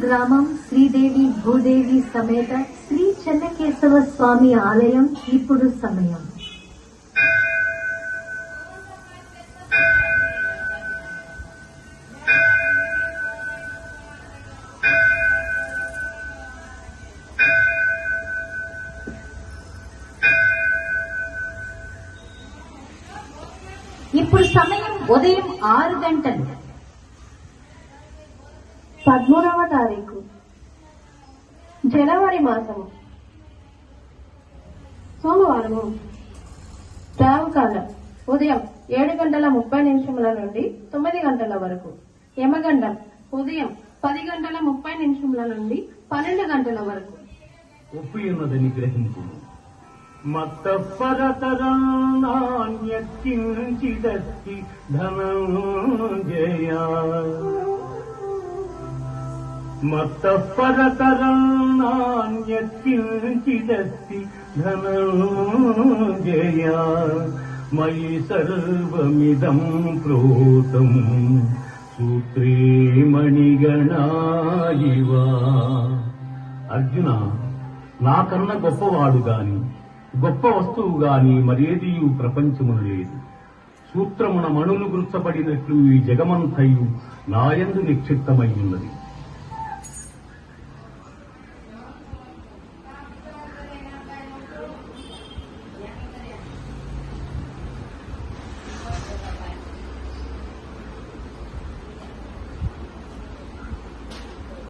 గ్రామం శ్రీదేవి భూదేవి సమేత శ్రీ చెన్నకేశవ స్వామి ఆలయం ఇప్పుడు సమయం. ఇప్పుడు సమయం ఉదయం ఆరు గంటలు. పద్మూడవ తారీఖు. జనవరి మాసము. సోమవారము. రావుకాలం. ఉదయం ఏడు గంటల ముప్పై నిమిషముల నుండి తొమ్మిది గంటల వరకు. యమగండం. ఉదయం పది గంటల ముప్పై నిమిషముల నుండి పన్నెండు గంటల వరకు. ఒప్పియున్నదని గ్రహింపు. మత్తపరతరం ధనంజయ మత్తపరతరం ధనంజయ మయి సర్వమిదం ప్రోతం సూత్రేమణిగణాయివా. అర్జున నాకన్నా గొప్పవాడు గాని గొప్ప వస్తువు గాని మరేది ప్రపంచమును లేదు. సూత్రమున మణులు గుర్చబడినట్లు ఈ జగమంతయు నాయందు నిక్షిప్తమై ఉన్నది.